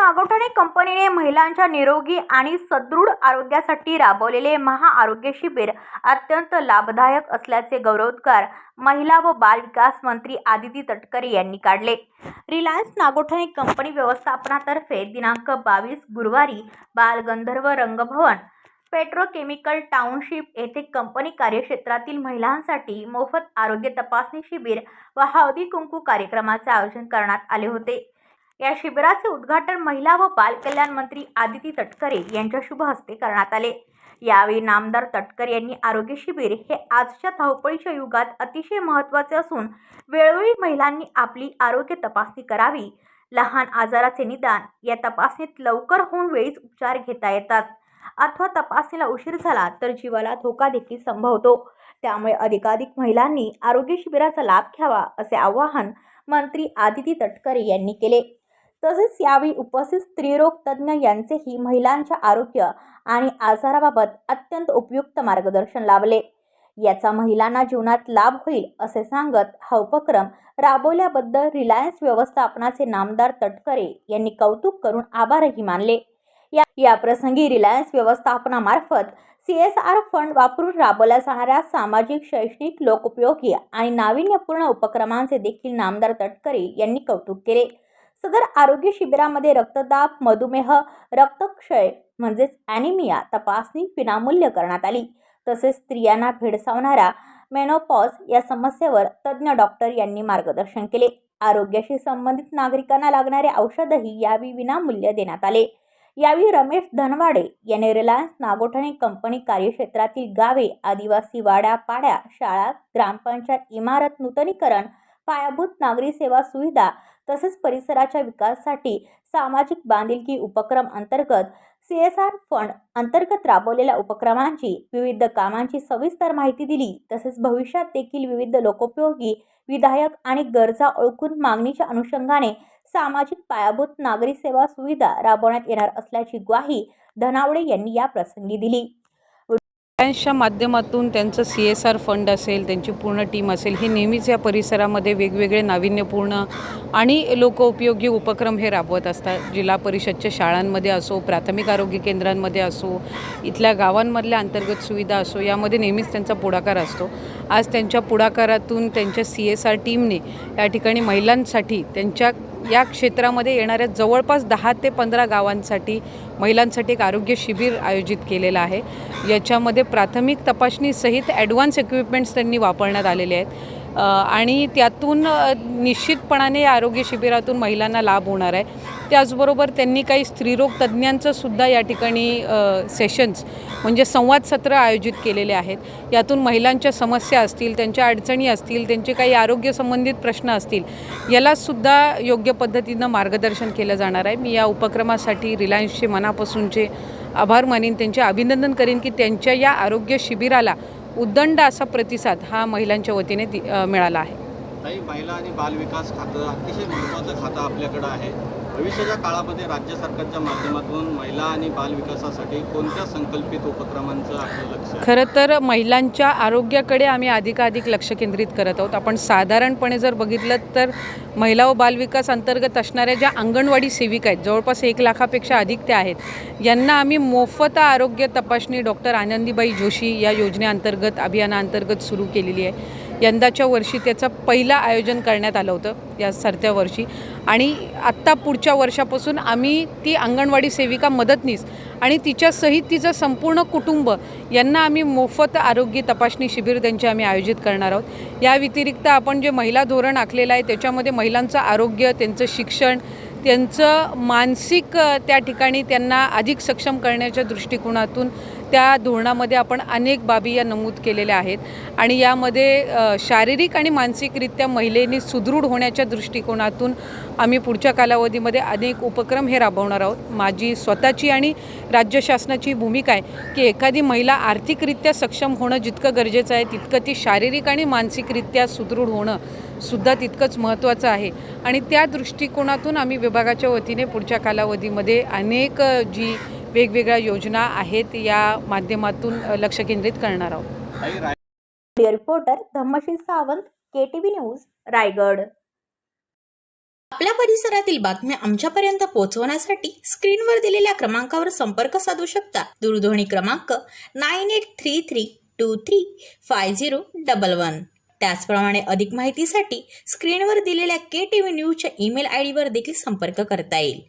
नागोठणे कंपनीने महिलांच्या निरोगी आणि सदृढ आरोग्यासाठी राबवलेले महाआरोग्य शिबिर अत्यंत लाभदायक असल्याचे गौरवोद्गार महिला व बाल विकास मंत्री आदिती तटकरे यांनी काढले. रिलायन्स नागोठणे कंपनी व्यवस्थापनातर्फे दिनांक बावीस गुरुवारी बालगंधर्व रंगभवन पेट्रोकेमिकल टाउनशिप येथे कंपनी कार्यक्षेत्रातील महिलांसाठी मोफत आरोग्य तपासणी शिबिर व हळदी कुंकू कार्यक्रमाचे आयोजन करण्यात आले होते. या शिबिराचे उद्घाटन महिला व बालकल्याण मंत्री आदिती तटकरे यांच्या शुभ हस्ते करण्यात आले. यावेळी नामदार तटकर यांनी आरोग्य शिबिर हे आजच्या धावपळीच्या युगात अतिशय महत्त्वाचे असून वेळोवेळी महिलांनी आपली आरोग्य तपासणी करावी. लहान आजाराचे निदान या तपासणीत लवकर होऊन वेळीच उपचार घेता येतात. अथवा तपासणीला उशीर झाला तर जीवाला धोका देखील संभवतो. त्यामुळे अधिकाधिक महिलांनी आरोग्य शिबिराचा लाभ घ्यावा असे आवाहन मंत्री आदिती तटकरे यांनी केले. तसेच यावेळी उपस्थित स्त्रीरोग तज्ज्ञ यांचेही महिलांच्या आरोग्य आणि आजाराबाबत अत्यंत उपयुक्त मार्गदर्शन लाभले. याचा महिलांना जीवनात लाभ होईल असे सांगत हा उपक्रम राबवल्याबद्दल रिलायन्स व्यवस्थापनाचे नामदार तटकरे यांनी कौतुक करून आभारही मानले. या याप्रसंगी रिलायन्स व्यवस्थापनामार्फत सी एस आर फंड वापरून राबवल्या जाणाऱ्या सामाजिक शैक्षणिक लोकउपयोगी आणि नाविन्यपूर्ण उपक्रमांचे देखील नामदार तटकरे यांनी कौतुक केले. सदर आरोग्य शिबिरामध्ये रक्तदाब मधुमेह रक्तक्षय म्हणजेच ॲनिमिया तपासणी विनामूल्य करण्यात आली. तसेच स्त्रियांना भेडसावणारा मेनोपॉज या समस्येवर तज्ज्ञ डॉक्टर यांनी मार्गदर्शन केले. आरोग्याशी संबंधित नागरिकांना लागणारे औषधही यावेळी विनामूल्य देण्यात आले. यावेळी रमेश धनवाडे यांनी रिलायन्स नागोठणे कंपनी कार्यक्षेत्रातील गावे आदिवासी वाड्या पाड्या शाळा ग्रामपंचायत इमारत नूतनीकरण पायाभूत नागरी सेवा सुविधा तसेच परिसराच्या विकासासाठी सामाजिक बांधिलकी उपक्रम अंतर्गत सी एस आर फंड अंतर्गत राबवलेल्या उपक्रमांची विविध कामांची सविस्तर माहिती दिली. तसेच भविष्यात देखील विविध लोकोपयोगी विधायक आणि गरजा ओळखून मागणीच्या अनुषंगाने सामाजिक पायाभूत नागरी सेवा सुविधा राबवण्यात येणार असल्याची ग्वाही धनावडे यांनी या प्रसंगी दिली. फ्रीलान्सच्या माध्यमातून त्यांचं सी एस आर फंड असेल त्यांची पूर्ण टीम असेल हे नेहमीच या परिसरामध्ये वेगवेगळे नाविन्यपूर्ण आणि लोकोपयोगी उपक्रम हे राबवत असतात. जिल्हा परिषदच्या शाळांमध्ये असो प्राथमिक आरोग्य केंद्रांमध्ये असो इथल्या गावांमधल्या अंतर्गत सुविधा असो यामध्ये नेहमीच त्यांचा पुढाकार असतो. आज त्यांच्या पुढाकारातून त्यांच्या सी एस आर टीमने या ठिकाणी महिलांसाठी त्यांच्या या क्षेत्रामध्ये येणाऱ्या जवळपास दहा ते पंधरा गावांसाठी महिलांसाठी एक आरोग्य शिबिर आयोजित केलेलं आहे. याच्यामध्ये प्राथमिक तपासणीसहित ॲडव्हान्स इक्विपमेंट्स त्यांनी वापरण्यात आलेले आहेत. आणि त्यातून निश्चितपणाने या आरोग्य शिबिरातून महिलांना लाभ होणार आहे. त्याचबरोबर त्यांनी काही स्त्रीरोग तज्ज्ञांचं सुद्धा या ठिकाणी सेशन्स म्हणजे संवाद सत्र आयोजित केलेले आहेत. यातून महिलांच्या समस्या असतील त्यांच्या अडचणी असतील त्यांचे काही आरोग्यसंबंधित प्रश्न असतील यालासुद्धा योग्य पद्धतीनं मार्गदर्शन केलं जाणार आहे. मी या उपक्रमासाठी रिलायन्सचे मनापासूनचे आभार मानीन त्यांचे अभिनंदन करीन की त्यांच्या या आरोग्य शिबिराला उद्दंड असा प्रतिसाद हा महिलांच्या वतीने मिळाला आहे. महिला आणि बालविकास खातं अतिशय महत्त्वाचं खातं आपल्याकडं आहे. भविष्याच्या काळामध्ये राज्य सरकारच्या माध्यमातून महिला आणि बालविकासासाठी कोणत्या संकल्पित उपक्रमांचं आपलं लक्ष? खरं तर महिलांच्या आरोग्याकडे आम्ही अधिकाधिक लक्ष केंद्रित करत आहोत. आपण साधारणपणे जर बघितलं तर महिला व बालविकास अंतर्गत असणाऱ्या ज्या अंगणवाडी सेविका आहेत जवळपास एक लाखापेक्षा अधिक त्या आहेत यांना आम्ही मोफत आरोग्य तपासणी डॉक्टर आनंदीबाई जोशी या योजनेअंतर्गत अभियानाअंतर्गत सुरू केलेली आहे. यंदाच्या वर्षी त्याचं पहिलं आयोजन करण्यात आलं होतं या सरत्या वर्षी. आणि आत्ता पुढच्या वर्षापासून आम्ही ती अंगणवाडी सेविका मदतनीस आणि तिच्यासहित तिचं संपूर्ण कुटुंब यांना आम्ही मोफत आरोग्य तपासणी शिबिर त्यांचे आम्ही आयोजित करणार आहोत. या व्यतिरिक्त आपण जे महिला धोरण आखलेलं आहे त्याच्यामध्ये महिलांचं आरोग्य त्यांचं शिक्षण त्यांचं मानसिक त्या ठिकाणी त्यांना अधिक सक्षम करण्याच्या दृष्टिकोनातून त्या धोरणामध्ये आपण अनेक बाबी या नमूद केलेल्या आहेत. आणि यामध्ये शारीरिक आणि मानसिकरित्या महिलेनी सुदृढ होण्याच्या दृष्टिकोनातून आम्ही पुढच्या कालावधीमध्ये अनेक उपक्रम हे राबवणार आहोत. माझी स्वतःची आणि राज्य शासनाची भूमिका आहे की एखादी महिला आर्थिकरित्या सक्षम होणं जितकं गरजेचं आहे तितकं ती शारीरिक आणि मानसिकरित्या सुदृढ होणं सुद्धा तितकंच महत्त्वाचं आहे. आणि त्या दृष्टिकोनातून आम्ही विभागाच्या वतीने पुढच्या कालावधीमध्ये अनेक जी वेगवेगळ्या योजना आहेत या माध्यमातून लक्ष केंद्रित करणार आहोत. Reporter Dhammasheel Sawant K T V news Raigad. आपल्या परिसरातील बातम्या आमच्यापर्यंत पोहोचवण्यासाठी स्क्रीनवर दिलेल्या क्रमांकावर संपर्क साधू शकता. दूरध्वनी क्रमांक nine eight three three two three five zero double one. त्याचप्रमाणे अधिक माहितीसाठी स्क्रीनवर दिलेल्या के टी व्ही न्यूजच्या ईमेल आय डीवर देखील संपर्क करता येईल.